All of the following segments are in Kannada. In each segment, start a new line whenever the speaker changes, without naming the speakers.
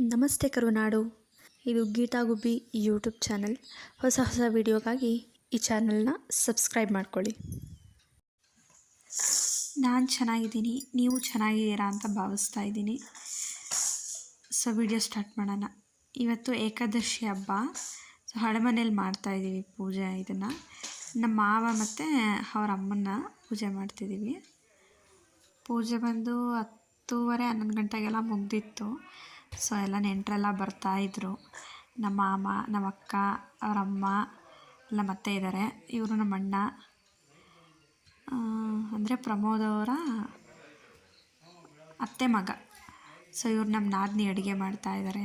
ನಮಸ್ತೆ ಕರುನಾಡು. ಇದು ಗೀತಾ ಗುಬ್ಬಿ ಯೂಟ್ಯೂಬ್ ಚಾನಲ್. ಹೊಸ ಹೊಸ ವಿಡಿಯೋಗಾಗಿ ಈ ಚಾನಲ್ನ ಸಬ್ಸ್ಕ್ರೈಬ್ ಮಾಡ್ಕೊಳ್ಳಿ. ನಾನು ಚೆನ್ನಾಗಿದ್ದೀನಿ. ನೀವು ಚೆನ್ನಾಗಿದ್ದೀರಾ ಅಂತ ಭಾವಿಸ್ತಾ ಇದ್ದೀನಿ. ಸೊ, ವಿಡಿಯೋ ಸ್ಟಾರ್ಟ್ ಮಾಡೋಣ. ಇವತ್ತು ಏಕಾದಶಿ ಹಬ್ಬ. ಸೊ, ಹಳೆಮನೇಲಿ ಮಾಡ್ತಾಯಿದ್ದೀವಿ ಪೂಜೆ, ಇದನ್ನು. ನಮ್ಮ ಮಾವ ಮತ್ತು ಅವ್ರ ಅಮ್ಮನ ಪೂಜೆ ಮಾಡ್ತಿದ್ದೀವಿ. ಪೂಜೆ ಬಂದು ಹತ್ತೂವರೆ ಹನ್ನೊಂದು ಗಂಟೆಗೆಲ್ಲ ಮುಗ್ದಿತ್ತು. ಸೊ ಎಲ್ಲ ನೆಂಟರೆಲ್ಲ ಬರ್ತಾಯಿದ್ರು ನಮ್ಮ ಮಾಮ, ನಮ್ಮ ಅಕ್ಕ ಅವ್ರ ಎಲ್ಲ ಮತ್ತೆ ಇದ್ದಾರೆ ಇವರು ನಮ್ಮ ಅಣ್ಣ. ಅಂದರೆ ಪ್ರಮೋದ್ ಅವರ ಅತ್ತೆ ಮಗ. ಸೊ ಇವ್ರು ನಮ್ಮ ನಾದಿನಿ ಅಡುಗೆ ಮಾಡ್ತಾಯಿದ್ದಾರೆ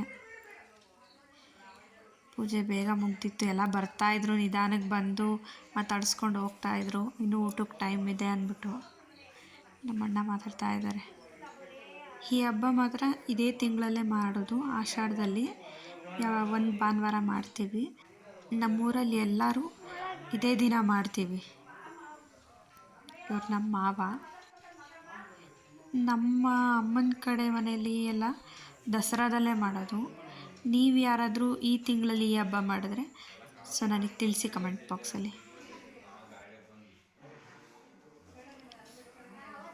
ಪೂಜೆ ಬೇಗ ಮುಗ್ದಿತ್ತು. ಎಲ್ಲ ಬರ್ತಾಯಿದ್ರು ನಿಧಾನಕ್ಕೆ ಬಂದು ಮಾತಾಡಿಸ್ಕೊಂಡು ಹೋಗ್ತಾಯಿದ್ರು ಇನ್ನೂ ಊಟಕ್ಕೆ ಟೈಮ್ ಇದೆ ಅಂದ್ಬಿಟ್ಟು ನಮ್ಮ ಅಣ್ಣ ಮಾತಾಡ್ತಾ ಇದ್ದಾರೆ ಈ ಹಬ್ಬ ಮಾತ್ರ ಇದೇ ತಿಂಗಳಲ್ಲೇ ಮಾಡೋದು. ಆಷಾಢದಲ್ಲಿ ಒಂದು ಭಾನುವಾರ ಮಾಡ್ತೀವಿ. ನಮ್ಮೂರಲ್ಲಿ ಎಲ್ಲರೂ ಇದೇ ದಿನ ಮಾಡ್ತೀವಿ. ಇವ್ರು ನಮ್ಮ ಮಾವ. ನಮ್ಮ ಅಮ್ಮನ ಕಡೆ ಮನೆಯಲ್ಲಿ ಎಲ್ಲ ದಸರಾದಲ್ಲೇ ಮಾಡೋದು. ನೀವು ಯಾರಾದರೂ ಈ ತಿಂಗಳಲ್ಲಿ ಈ ಹಬ್ಬ ಮಾಡಿದ್ರೆ ಸೊ ನನಗೆ ತಿಳಿಸಿ ಕಮೆಂಟ್ ಬಾಕ್ಸಲ್ಲಿ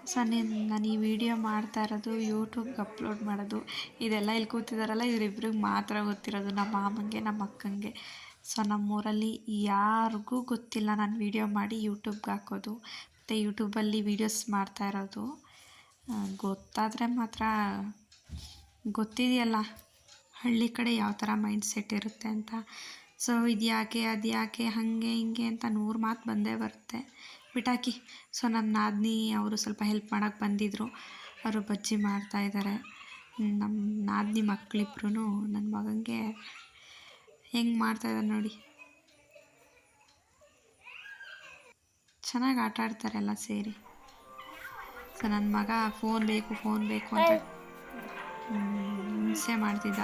ಸೊ ನೀನು ನಾನು ಈ ವಿಡಿಯೋ ಮಾಡ್ತಾ ಇರೋದು ಯೂಟ್ಯೂಬ್ಗೆ ಅಪ್ಲೋಡ್ ಮಾಡೋದು, ಇದೆಲ್ಲ ಇಲ್ಲಿ ಕೂತಿದಾರಲ್ಲ, ಇವರಿಬ್ರಿಗೆ ಮಾತ್ರ ಗೊತ್ತಿರೋದು ನಮ್ಮ ಮಾಮಂಗೆ, ನಮ್ಮ ಅಕ್ಕಂಗೆ. ಸೊ ನಮ್ಮೂರಲ್ಲಿ ಯಾರಿಗೂ ಗೊತ್ತಿಲ್ಲ ನಾನು ವಿಡಿಯೋ ಮಾಡಿ ಯೂಟ್ಯೂಬ್ಗೆ ಹಾಕೋದು. ಮತ್ತು ಯೂಟ್ಯೂಬಲ್ಲಿ ವೀಡಿಯೋಸ್ ಮಾಡ್ತಾ ಇರೋದು. ಗೊತ್ತಾದರೆ ಮಾತ್ರ ಗೊತ್ತಿದೆಯಲ್ಲ ಹಳ್ಳಿ ಕಡೆ ಯಾವ ಥರ ಮೈಂಡ್ ಸೆಟ್ ಇರುತ್ತೆ ಅಂತ. ಸೊ ಇದು ಯಾಕೆ ಅದು ಯಾಕೆ ಹಾಗೆ, ಹಿಂಗೆ ಅಂತ ನೂರು ಮಾತು ಬಂದೇ ಬರುತ್ತೆ. ಬಿಟಾಕಿ ಸೊ ನಮ್ಮ ನಾದಿನಿ ಅವರು ಸ್ವಲ್ಪ ಹೆಲ್ಪ್ ಮಾಡೋಕ್ಕೆ ಬಂದಿದ್ದರು ಅವರು ಬಜ್ಜಿ ಮಾಡ್ತಾಯಿದ್ದಾರೆ ನಮ್ಮ ನಾದಿನಿ ಮಕ್ಕಳಿಬ್ರು ನನ್ನ ಮಗನಿಗೆ ಹೆಂಗೆ ಮಾಡ್ತಾಯಿದ್ದಾರೆ ನೋಡಿ. ಚೆನ್ನಾಗಿ ಆಟ ಆಡ್ತಾರೆ ಎಲ್ಲ ಸೇರಿ. ಸೊ ನನ್ನ ಮಗ ಫೋನ್ ಬೇಕು ಫೋನ್ ಬೇಕು ಅಂತ ಹಿಂಸೆ ಮಾಡ್ತಿದ್ದ.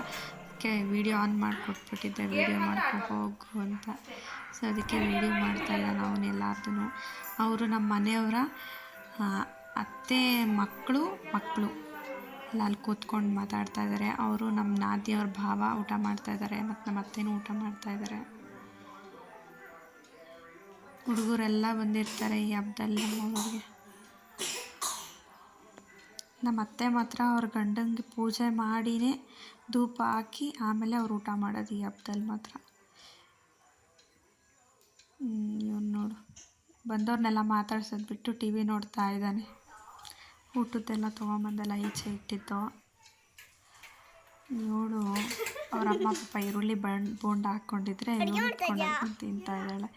ಅದಕ್ಕೆ ವೀಡಿಯೋ ಆನ್ ಮಾಡಿಕೊಟ್ಬಿಟ್ಟಿದ್ದೆ. ವೀಡಿಯೋ ಮಾಡ್ಕೊಂಡು ಹೋಗು ಅಂತ. ಸೊ ಅದಕ್ಕೆ ವೀಡಿಯೋ ಮಾಡ್ತಾಯಿಲ್ಲ ನಾವು ಎಲ್ಲಾರ್ದು ಅವರು ನಮ್ಮ ಮನೆಯವರ ಅತ್ತೆ, ಮಕ್ಕಳು ಮಕ್ಕಳು ಅಲ್ಲಿ ಅಲ್ಲಿ ಕೂತ್ಕೊಂಡು ಮಾತಾಡ್ತಾ ಇದ್ದಾರೆ ಅವರು ನಮ್ಮ ನಾದಿಯವ್ರ ಭಾವ ಊಟ ಮಾಡ್ತಾಯಿದ್ದಾರೆ ಮತ್ತು ನಮ್ಮ ಅತ್ತೆನೂ ಊಟ ಮಾಡ್ತಾಯಿದ್ದಾರೆ ಹುಡುಗರೆಲ್ಲ ಬಂದಿರ್ತಾರೆ ಈ ಹಬ್ಬದಲ್ಲಿ ನಮ್ಮವ್ರಿಗೆ ನಮ್ಮ ಅತ್ತೆ ಮಾತ್ರ ಅವ್ರ ಗಂಡಂಗೆ ಪೂಜೆ ಮಾಡಿಯೇ ಧೂಪ ಹಾಕಿ ಆಮೇಲೆ ಅವ್ರು ಊಟ ಮಾಡೋದು ಈ ಹಬ್ಬದಲ್ಲಿ ಮಾತ್ರ. ಇವನು ನೋಡು. ಬಂದವ್ರನ್ನೆಲ್ಲ ಮಾತಾಡ್ಸೋದು ಬಿಟ್ಟು ಟಿ ವಿ ನೋಡ್ತಾ ಇದ್ದಾನೆ. ಊಟದ್ದೆಲ್ಲ ತೊಗೊಂಬಂದೆಲ್ಲ ಈಚೆ ಇಟ್ಟಿತ್ತು ಇವಳು ಅವ್ರ ಅಮ್ಮ ಪಾಪ ಈರುಳ್ಳಿ ಬಣ್ ಬೋಂಡ ಹಾಕ್ಕೊಂಡಿದ್ರೆ ಇವಳು ತಿಂತಾ ಇದ್ದಾಳೆ.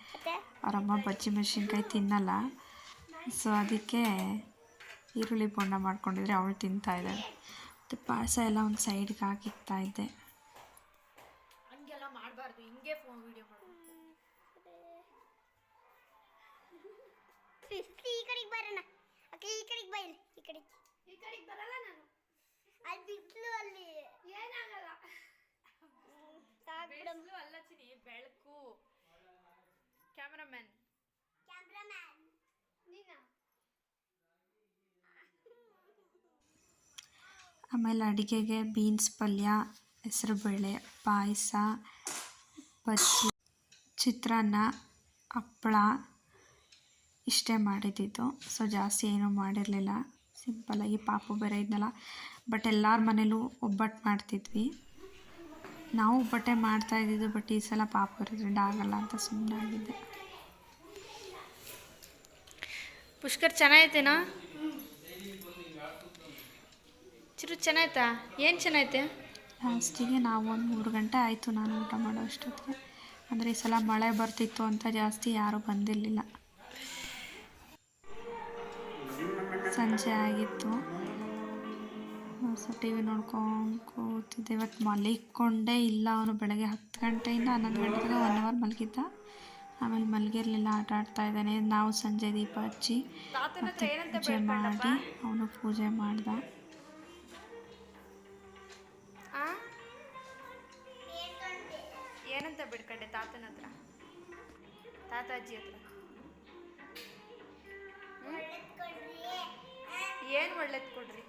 ಅವರಮ್ಮ ಬಜ್ಜಿ ಮೆಣಸಿನ್ಕಾಯಿ ತಿನ್ನಲ್ಲ. ಸೊ ಅದಕ್ಕೆ ಈರುಳ್ಳಿ ಬೋಂಡ ಮಾಡ್ಕೊಂಡಿದ್ರೆ ಅವಳು ತಿಂತಾ ಇದ್ದಾಳೆ. ಮತ್ತು ಪಾಯಸ ಎಲ್ಲ ಒಂದು ಸೈಡ್ಗೆ ಹಾಕಿಕ್ತಾ ಇದ್ದೆ.
ಹಂಗೆಲ್ಲ ಮಾಡಬಾರ್ದು. ಹಿಂಗೆ ಫೋನ್ ವಿಡಿಯೋ ಮಾಡಬೇಕು
ಈ ಕಡೆಗೆ ಬರೋಣ ಅಕ್ಕ ಈ ಕಡೆಗೆ ಬೈಲ್ ಈ ಕಡೆ
ಈ ಕಡೆಗೆ ಬರಲ್ಲ ನಾನು.
ಅಲ್ಲಿ ಬಿಟ್ಲು ಅಲ್ಲಿ.
ಏನಾಗಲ್ಲ. ಬೆಳಕು ಅಲ್ಲ ಚಿನಿ ಬೆಳಕು. ಕ್ಯಾಮ್ರಾಮನ್
ಕ್ಯಾಮ್ರಾಮ್ಯಾನ್
ನೀನಾ
ಆಮೇಲೆ ಅಡುಗೆಗೆ ಬೀನ್ಸ್ ಪಲ್ಯ, ಹೆಸರುಬೇಳೆ, ಪಾಯಸ, ಬಜ್ಜಿ, ಚಿತ್ರಾನ್ನ, ಹಪ್ಪಳ, ಇಷ್ಟೇ ಮಾಡಿದ್ದಿದ್ದು ಸೊ ಜಾಸ್ತಿ ಏನೂ ಮಾಡಿರಲಿಲ್ಲ. ಸಿಂಪಲ್ಲಾಗಿ ಪಾಪು ಬೇರೆ ಇದ್ನಲ್ಲ. ಬಟ್ ಎಲ್ಲರ ಮನೇಲೂ ಒಬ್ಬಟ್ಟು ಮಾಡ್ತಿದ್ವಿ. ನಾವು ಒಬ್ಬಟ್ಟೆ ಮಾಡ್ತಾ ಇದ್ದಿದ್ದು ಬಟ್ ಈ ಸಲ ಪಾಪು ಇರೋದ್ರಿಂದ ಆಗಲ್ಲ ಅಂತ ಸುಮ್ಮನೆ ಆಗಿದ್ದೆ
ಪುಷ್ಕರ್ ಚೆನ್ನಾಗೈತೇನಾ ಚಿರು ಚೆನ್ನಾಯ್ತಾ? ಏನು ಚೆನ್ನೈತೆ
ಲಾಸ್ಟಿಗೆ ನಾವು ಒಂದು ಮೂರು ಗಂಟೆ ಆಯಿತು ನಾನು ಊಟ ಮಾಡೋ ಅಷ್ಟೊತ್ತಿಗೆ. ಅಂದರೆ ಈ ಸಲ ಮಳೆ ಬರ್ತಿತ್ತು ಅಂತ ಜಾಸ್ತಿ ಯಾರೂ ಬಂದಿರಲಿಲ್ಲ. ಸಂಜೆ ಆಗಿತ್ತು. ಸೊ ಟಿ ವಿ ನೋಡ್ಕೊಂಡು ಕೂತಿದ್ದೆ. ಇವತ್ತು ಮಲಿಕೊಂಡೇ ಇಲ್ಲ ಅವನು. ಬೆಳಗ್ಗೆ ಹತ್ತು ಗಂಟೆಯಿಂದ ಹನ್ನೊಂದು ಗಂಟೆ ತನಕ ಒನ್ ಅವರ್ ಮಲಗಿದ್ದ. ಆಮೇಲೆ ಮಲಗಿರಲಿಲ್ಲ ಆಟ ಆಡ್ತಾ ಇದ್ದಾನೆ. ನಾವು ಸಂಜೆ ದೀಪ ಹಚ್ಚಿ ಮತ್ತೆ ಪೂಜೆ ಮಾಡಿ ಅವನು ಪೂಜೆ ಮಾಡ್ದ.
ಕಡೆ ತಾತನ ಹತ್ರ. ತಾತ ಅಜ್ಜಿ ಹತ್ರ ಏನು ಒಳ್ಳೇದು ಕೊಡ್ರಿ?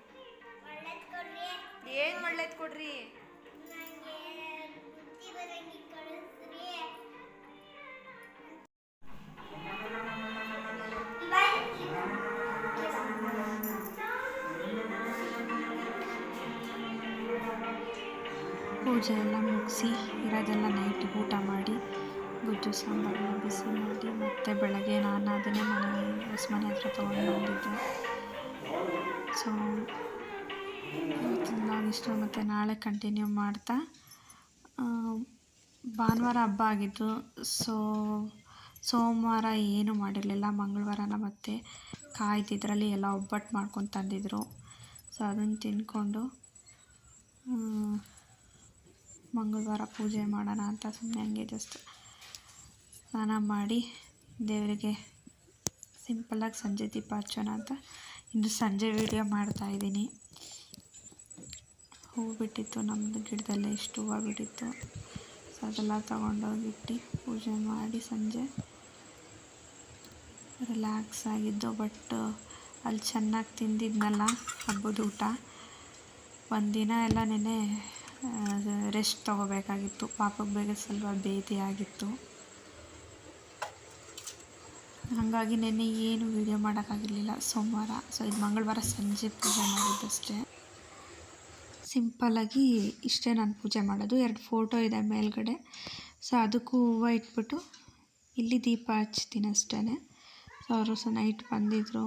ಏನು ಒಳ್ಳೇದು ಕೊಡ್ರಿ?
ಪೂಜೆ ಎಲ್ಲ ಮುಗಿಸಿ ಇರೋದೆಲ್ಲ ನೈಟ್ ಊಟ ಮಾಡಿ ಗೊಜ್ಜು ಸಾಂಬಾರು ಬಿಸಿ ಮಾಡಿ ಮತ್ತೆ ಬೆಳಗ್ಗೆ ನಾನು ಅದನ್ನೇ ಮನೆ ಹೊಸ ಮನೆ ಹತ್ರ ತೊಗೊಂಡು ಬಂದಿದ್ದೆ. ಸೊ ಇಷ್ಟು ಮತ್ತು ನಾಳೆ ಕಂಟಿನ್ಯೂ ಮಾಡ್ತಾ ಭಾನುವಾರ ಹಬ್ಬ ಆಗಿತ್ತು ಸೊ ಸೋಮವಾರ ಏನೂ ಮಾಡಿರಲಿಲ್ಲ. ಮಂಗಳವಾರನ ಮತ್ತೆ ಕಾಯ್ದಿದ್ರಲ್ಲಿ ಎಲ್ಲ ಒಬ್ಬಟ್ಟು ಮಾಡ್ಕೊಂಡು ತಂದಿದ್ರು. ಸೊ ಅದನ್ನು ತಿಂದ್ಕೊಂಡು ಆ, ಮಂಗಳವಾರ ಪೂಜೆ ಮಾಡೋಣ ಅಂತ ಸುಮ್ಮನೆ ಹಂಗೆ ಜಸ್ಟ್ ಸ್ನಾನ ಮಾಡಿ ದೇವರಿಗೆ ಸಿಂಪಲ್ಲಾಗಿ ಸಂಜೆ ದೀಪ ಹಚ್ಚೋಣ ಅಂತ ಇಂದು ಸಂಜೆ ವೀಡಿಯೋ ಮಾಡ್ತಾಯಿದ್ದೀನಿ ಹೂವು ಬಿಟ್ಟಿತ್ತು ನಮ್ಮದು ಗಿಡದಲ್ಲೇ ಇಷ್ಟು ಹೂವು ಬಿಟ್ಟಿತ್ತು. ಸೊ ಅದೆಲ್ಲ ತೊಗೊಂಡೋಗಿಟ್ಟು ಪೂಜೆ ಮಾಡಿ ಸಂಜೆ ರಿಲ್ಯಾಕ್ಸ್ ಆಗಿದ್ದು ಬಟ್ ಅಲ್ಲಿ ಚೆನ್ನಾಗಿ ತಿಂದಿದ್ನಲ್ಲ ಹಬ್ಬದ ಊಟ, ಒಂದಿನ ಎಲ್ಲ ನೆನೆ ರೆಸ್ಟ್ ತಗೋಬೇಕಾಗಿತ್ತು. ಪಾಪಕ್ಕೆ ಬೇಗ ಸ್ವಲ್ಪ ಭೇದಿ ಆಗಿತ್ತು. ಹಾಗಾಗಿ ನೆನ್ನೆ ಏನು ವೀಡಿಯೋ ಮಾಡೋಕ್ಕಾಗಿರಲಿಲ್ಲ. ಸೋಮವಾರ ಸೊ ಇದು ಮಂಗಳವಾರ ಸಂಜೆ ಪೂಜೆ ಮಾಡಿದ್ದಷ್ಟೇ. ಸಿಂಪಲ್ಲಾಗಿ ಇಷ್ಟೇ ನಾನು ಪೂಜೆ ಮಾಡೋದು. ಎರಡು ಫೋಟೋ ಇದೆ ಮೇಲ್ಗಡೆ. ಸೊ ಅದಕ್ಕೂ ಹೂವು ಇಟ್ಬಿಟ್ಟು ಇಲ್ಲಿ ದೀಪ ಹಚ್ತೀನಿ ಅಷ್ಟೇ ಸೊ ಅವರು ಸೊ ನೈಟ್ ಬಂದಿದ್ದರು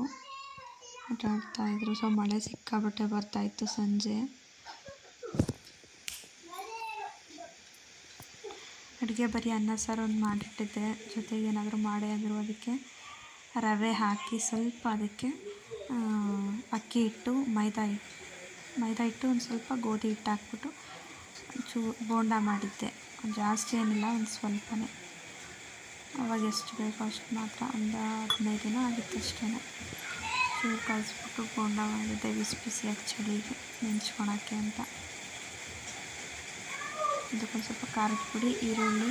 ಆಟ ಆಡ್ತಾಯಿದ್ರು ಸೊ ಮಳೆ ಸಿಕ್ಕಾಬಟ್ಟೆ ಬರ್ತಾಯಿತ್ತು ಸಂಜೆ. ಅಡುಗೆ ಬರೀ ಅನ್ನ ಸಾರು ಒಂದು ಮಾಡಿಟ್ಟಿದ್ದೆ ಜೊತೆಗೆ ಏನಾದರೂ ಮಾಡಿ ಅಂದರು ಅದಕ್ಕೆ ರವೆ ಹಾಕಿ ಸ್ವಲ್ಪ ಅದಕ್ಕೆ ಅಕ್ಕಿ ಹಿಟ್ಟು, ಮೈದಾ ಹಿಟ್ಟು. ಮೈದಾ ಹಿಟ್ಟು ಒಂದು ಸ್ವಲ್ಪ ಗೋಧಿ ಹಿಟ್ಟು ಹಾಕ್ಬಿಟ್ಟು ಚೂ, ಬೋಂಡ ಮಾಡಿದ್ದೆ. ಜಾಸ್ತಿ ಏನಿಲ್ಲ, ಒಂದು ಸ್ವಲ್ಪನೇ. ಅವಾಗ ಎಷ್ಟು ಬೇಕೋ ಅಷ್ಟು ಮಾತ್ರ ಒಂದು ಹದಿನೈದು ದಿನ ಆಗಿತ್ತು ಅಷ್ಟೇ ಚೂರು ಕಲಿಸ್ಬಿಟ್ಟು ಬೋಂಡ ಮಾಡಿದ್ದೆ, ಬಿಸಿ ಬಿಸಿಯಾಗಿ ಚಳಿಗೆ ನೆಂಚ್ಕೊಳಕ್ಕೆ ಅಂತ. ಇದಕ್ಕೊಂದು ಸ್ವಲ್ಪ ಖಾರದ ಪುಡಿ, ಈರುಳ್ಳಿ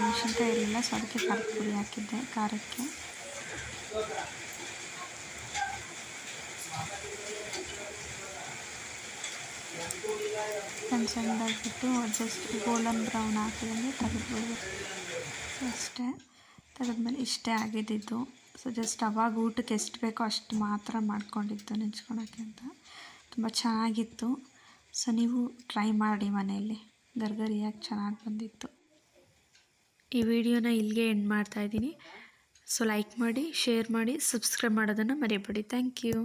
ಮೆಣಸಿನ್ಕಾಯಿ ಇರಲಿಲ್ಲ ಸೊ ಅದಕ್ಕೆ ಖಾರದ ಪುಡಿ ಹಾಕಿದ್ದೆ ಖಾರಕ್ಕೆ. ಸಣ್ಣ ಸಣ್ಣದಾಗಿಬಿಟ್ಟು ಜಸ್ಟ್ ಗೋಲ್ಡನ್ ಬ್ರೌನ್ ಹಾಕಿದ್ರೆ ತೆಗೆದ್ಬೋದು ಅಷ್ಟೇ. ತೆಗೆದ್ಮೇಲೆ ಇಷ್ಟೇ ಆಗಿದ್ದಿದ್ದು. ಸೊ ಜಸ್ಟ್ ಅವಾಗ ಊಟಕ್ಕೆ ಎಷ್ಟು ಬೇಕೋ ಅಷ್ಟು ಮಾತ್ರ ಮಾಡ್ಕೊಂಡಿದ್ದು ನೆಂಚ್ಕೊಳಕ್ಕೆ ಅಂತ. ತುಂಬ ಚೆನ್ನಾಗಿತ್ತು. ಸೊ ನೀವು ಟ್ರೈ ಮಾಡಿ ಮನೆಯಲ್ಲಿ. ಗರ್ಗರಿಯಾಗಿ ಚೆನ್ನಾಗಿ ಬಂದಿತ್ತು. ಈ ವಿಡಿಯೋನ ಇಲ್ಲಿಗೆ ಎಂಡ್ ಮಾಡ್ತಾಯಿದ್ದೀನಿ ಸೊ ಲೈಕ್ ಮಾಡಿ ಶೇರ್ ಮಾಡಿ ಸಬ್ಸ್ಕ್ರೈಬ್ ಮಾಡೋದನ್ನು ಮರಿಬೇಡಿ. Thank you